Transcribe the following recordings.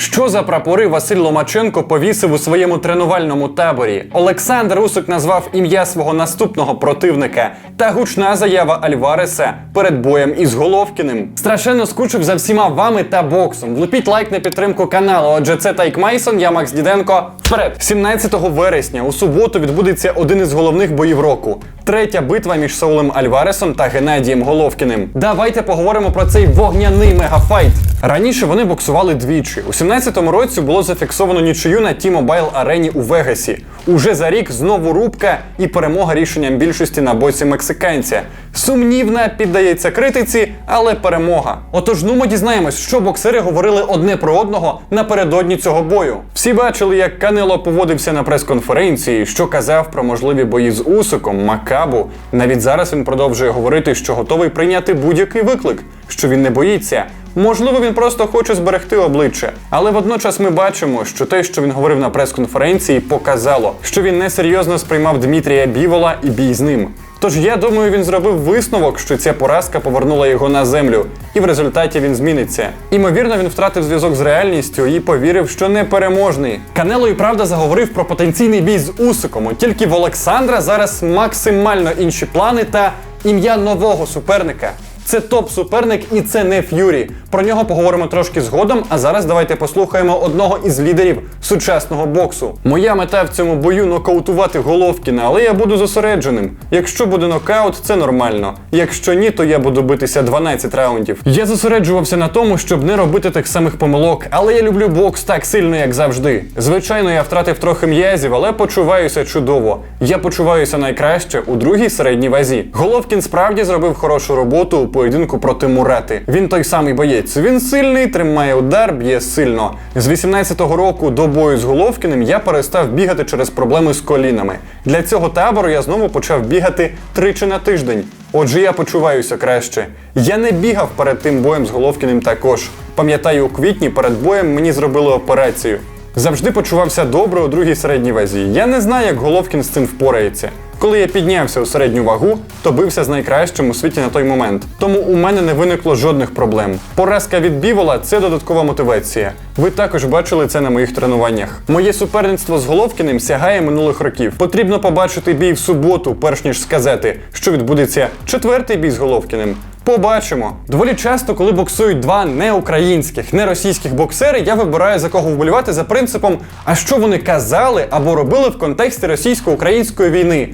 Що за прапори Василь Ломаченко повісив у своєму тренувальному таборі? Олександр Усик назвав ім'я свого наступного противника та гучна заява Альвареса перед боєм із Головкіним. Страшенно скучив за всіма вами та боксом. Влупіть лайк на підтримку каналу. Отже, це Тайк Мейсон, я Макс Діденко. Вперед! 17 вересня у суботу відбудеться один із головних боїв року. Третя битва між Саулем Альваресом та Геннадієм Головкіним. Давайте поговоримо про цей вогняний мегафайт. Раніше вони боксували двічі. У 17-му році було зафіксовано нічию на T-Mobile арені у Вегасі. Уже за рік знову рубка і перемога рішенням більшості на боці мексиканця. Сумнівна піддається критиці, але перемога. Отож, ну ми дізнаємось, що боксери говорили одне про одного напередодні цього бою. Всі бачили, як Канело поводився на прес-конференції, що казав про можливі бої з Усиком, Макабу. Навіть зараз він продовжує говорити, що готовий прийняти будь-який виклик, що він не боїться. Можливо, він просто хоче зберегти обличчя, але водночас ми бачимо, що те, що він говорив на прес-конференції, показало, що він несерйозно сприймав Дмитрія Бівола і бій з ним. Тож я думаю, він зробив висновок, що ця поразка повернула його на землю, і в результаті він зміниться. Імовірно, він втратив зв'язок з реальністю і повірив, що непереможний. Канело і правда заговорив про потенційний бій з Усиком. Тільки в Олександра зараз максимально інші плани та ім'я нового суперника. Це топ-суперник і це не Ф'юрі. Про нього поговоримо трошки згодом. А зараз давайте послухаємо одного із лідерів сучасного боксу. Моя мета в цьому бою нокаутувати Головкіна, але я буду зосередженим. Якщо буде нокаут, це нормально. Якщо ні, то я буду битися 12 раундів. Я зосереджувався на тому, щоб не робити тих самих помилок, але я люблю бокс так сильно, як завжди. Звичайно, я втратив трохи м'язів, але почуваюся чудово. Я почуваюся найкраще у другій середній вазі. Головкін справді зробив хорошу роботу поєдинку проти Мурати. Він той самий боєць. Він сильний, тримає удар, б'є сильно. З 18-го року до бою з Головкіним я перестав бігати через проблеми з колінами. Для цього табору я знову почав бігати тричі на тиждень. Отже, я почуваюся краще. Я не бігав перед тим боєм з Головкіним також. Пам'ятаю, у квітні перед боєм мені зробили операцію. Завжди почувався добре у другій середній вазі. Я не знаю, як Головкін з цим впорається. Коли я піднявся у середню вагу, то бився з найкращим у світі на той момент. Тому у мене не виникло жодних проблем. Поразка від Бівола це додаткова мотивація. Ви також бачили це на моїх тренуваннях. Моє суперництво з Головкіним сягає минулих років. Потрібно побачити бій в суботу, перш ніж сказати, що відбудеться четвертий бій з Головкіним. Побачимо. Доволі часто, коли боксують два не українських, не російських боксери, я вибираю за кого вболівати за принципом, а що вони казали або робили в контексті російсько-української війни.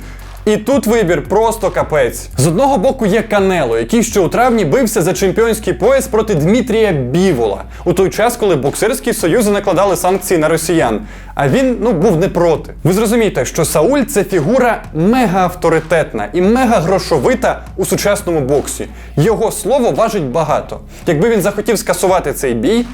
І тут вибір просто капець. З одного боку є Канело, який ще у травні бився за чемпіонський пояс проти Дмитрія Бівола у той час, коли боксерські союзи накладали санкції на росіян. А він ну був не проти. Ви зрозумієте, що Сауль це фігура мега авторитетна і мега грошовита у сучасному боксі. Його слово важить багато. Якби він захотів скасувати цей бій.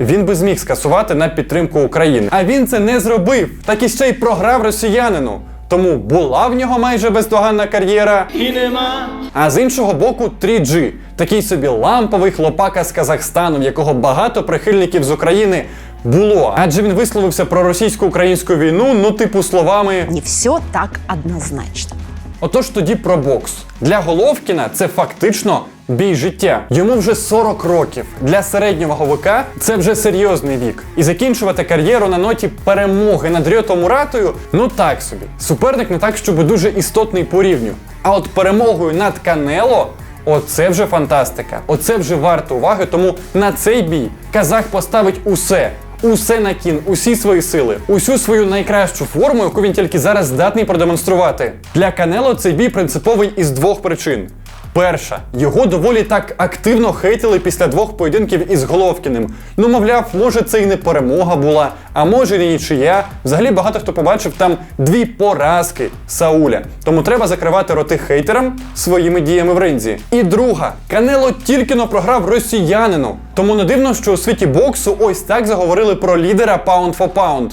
Він би зміг скасувати на підтримку України. А він це не зробив, так і ще й програв росіянину. Тому була в нього майже бездоганна кар'єра. І нема. А з іншого боку, 3G. такий собі ламповий хлопака з Казахстану, в якого багато прихильників з України було. Адже він висловився про російсько-українську війну, ну, типу, словами. Не все так однозначно. Отож тоді про бокс. Для Головкіна це фактично бій життя. Йому вже 40 років. Для середнього ваговика це вже серйозний вік. І закінчувати кар'єру на ноті перемоги над Рьото Муратою ну так собі. Суперник не так, щоб дуже істотний по рівню. А от перемогою над Канело. Оце вже фантастика. Оце вже варто уваги. Тому на цей бій казах поставить усе. Усе на кін, усі свої сили, усю свою найкращу форму, яку він тільки зараз здатний продемонструвати. Для Канело цей бій принциповий із двох причин. Перша, його доволі так активно хейтили після двох поєдинків із Головкіним. Ну, мовляв, може це і не перемога була, а може і нічия. Взагалі багато хто побачив там дві поразки Сауля. Тому треба закривати роти хейтерам своїми діями в ринзі. І друга, Канело тільки но програв росіянину. Тому не дивно, що у світі боксу ось так заговорили про лідера Pound for Pound.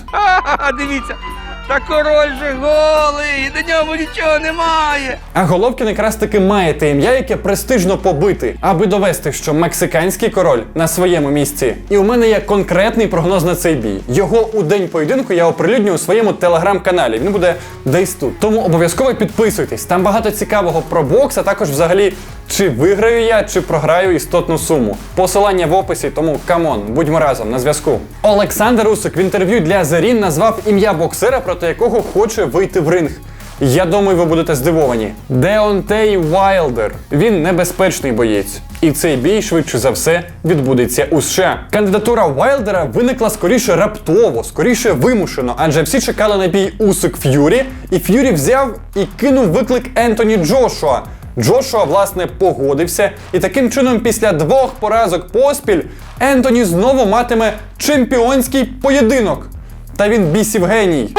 Дивіться. Та король же голий, до нього нічого немає. А Головкін якраз таки має те ім'я, яке престижно побити, аби довести, що мексиканський король на своєму місці. І у мене є конкретний прогноз на цей бій. Його у день поєдинку я оприлюдню у своєму телеграм-каналі. Він буде десь тут. Тому обов'язково підписуйтесь. Там багато цікавого про бокс, а також взагалі Чи виграю я, чи програю істотну суму? Посилання в описі, тому камон, будьмо разом на зв'язку. Олександр Усик в інтерв'ю для Зарін назвав ім'я боксера, проти якого хоче вийти в ринг. Я думаю, ви будете здивовані. Деонтей Вайлдер. Він небезпечний боєць. І цей бій швидше за все відбудеться у США. Кандидатура Вайлдера виникла скоріше раптово, скоріше вимушено, адже всі чекали на бій Усик Ф'юрі, і Ф'юрі взяв і кинув виклик Ентоні Джошуа. Джошуа, власне, погодився, і таким чином, після двох поразок поспіль, Ентоні знову матиме чемпіонський поєдинок. Та він бісів геній.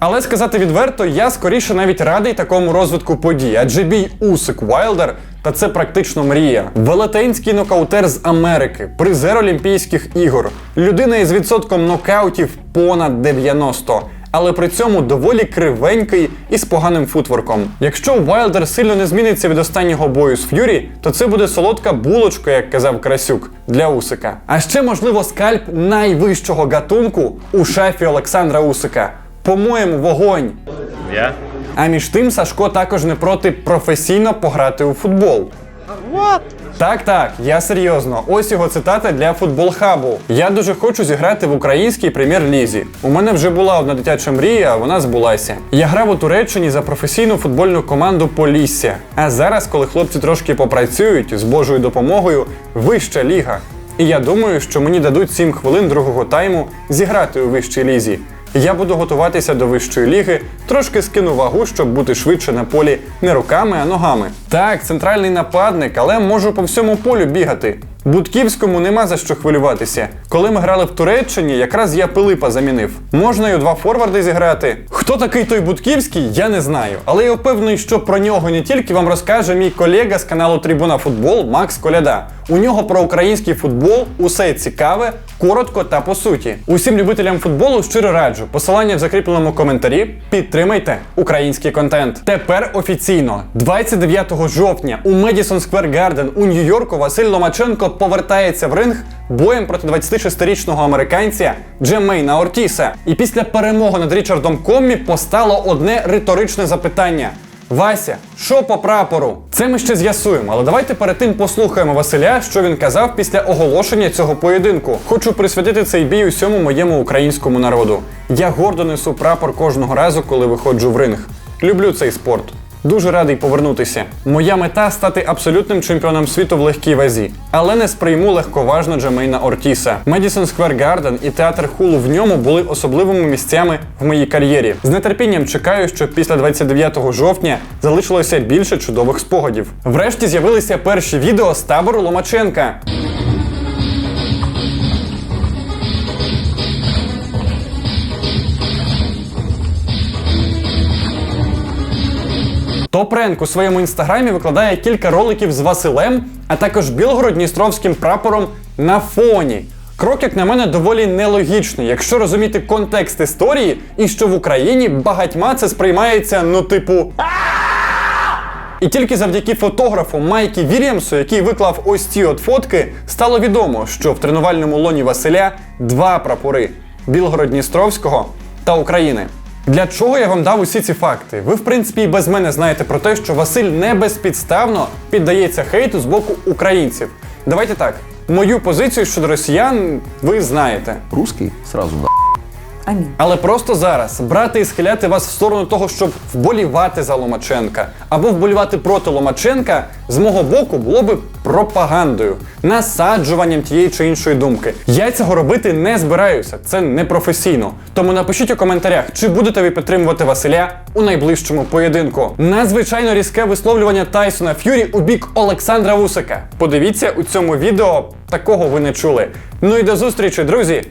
Але сказати відверто, я скоріше навіть радий такому розвитку подій, адже бій Усик Вайлдер та це практично мрія. Велетенський нокаутер з Америки, призер Олімпійських ігор, людина із відсотком нокаутів понад 90. Але при цьому доволі кривенький і з поганим футворком. Якщо Вайлдер сильно не зміниться від останнього бою з Ф'юрі, то це буде солодка булочка, як казав Красюк, для Усика. А ще можливо скальп найвищого гатунку у шафі Олександра Усика. По-моєму, вогонь. Я? А між тим Сашко також не проти професійно пограти у футбол. Так, так, я серйозно. Ось його цитата для футбол хабу. Я дуже хочу зіграти в українській прем'єр-лізі. У мене вже була одна дитяча мрія, вона збулася. Я грав у Туреччині за професійну футбольну команду Полісся. А зараз, коли хлопці трошки попрацюють з Божою допомогою, вища ліга. І я думаю, що мені дадуть 7 хвилин другого тайму зіграти у вищій лізі. Я буду готуватися до вищої ліги, трошки скину вагу, щоб бути швидше на полі не руками, а ногами. Так, центральний нападник, але можу по всьому полю бігати. Будківському нема за що хвилюватися. Коли ми грали в Туреччині, якраз я Пилипа замінив. Можна й у два форварди зіграти. Хто такий той Будківський, я не знаю. Але я впевнений, що про нього не тільки вам розкаже мій колега з каналу Трибуна Футбол Макс Коляда. У нього про український футбол усе цікаве, коротко та по суті. Усім любителям футболу щиро раджу. Посилання в закріпленому коментарі. Підтримайте український контент. Тепер офіційно, 29 жовтня у Медісон Сквер Гарден у Нью-Йорку Василь Ломаченко повертається в ринг боєм проти 26-річного американця Джемейна Ортіса. І після перемоги над Річардом Коммі постало одне риторичне запитання. Вася, що по прапору? Це ми ще з'ясуємо, але давайте перед тим послухаємо Василя, що він казав після оголошення цього поєдинку. Хочу присвятити цей бій усьому моєму українському народу. Я гордо несу прапор кожного разу, коли виходжу в ринг. Люблю цей спорт. Дуже радий повернутися. Моя мета стати абсолютним чемпіоном світу в легкій вазі, але не сприйму легковажно Джамейна Ортіса. Медісон Сквер Гарден і театр Хулу в ньому були особливими місцями в моїй кар'єрі. З нетерпінням чекаю, що після 29 жовтня залишилося більше чудових спогадів. Врешті з'явилися перші відео з табору Ломаченка. Топренк у своєму інстаграмі викладає кілька роликів з Василем, а також білгород-дністровським прапором на фоні. Крок, як на мене, доволі нелогічний, якщо розуміти контекст історії, і що в Україні багатьма це сприймається, ну, типу. І тільки завдяки фотографу Майкі Вільямсу, який виклав ось ці от фотки, стало відомо, що в тренувальному лоні Василя два прапори Білгород-Дністровського та України. Для чого я вам дав усі ці факти? Ви, в принципі, і без мене знаєте про те, що Василь не безпідставно піддається хейту з боку українців. Давайте так. Мою позицію щодо росіян ви знаєте. Русский сразу на. Амінь. Але просто зараз брати і схиляти вас в сторону того, щоб вболівати за Ломаченка або вболівати проти Ломаченка з мого боку було би пропагандою, насаджуванням тієї чи іншої думки. Я цього робити не збираюся, це непрофесійно. Тому напишіть у коментарях, чи будете ви підтримувати Василя у найближчому поєдинку. Надзвичайно різке висловлювання Тайсона Ф'юрі у бік Олександра Вусика. Подивіться у цьому відео, такого ви не чули. Ну і до зустрічі, друзі!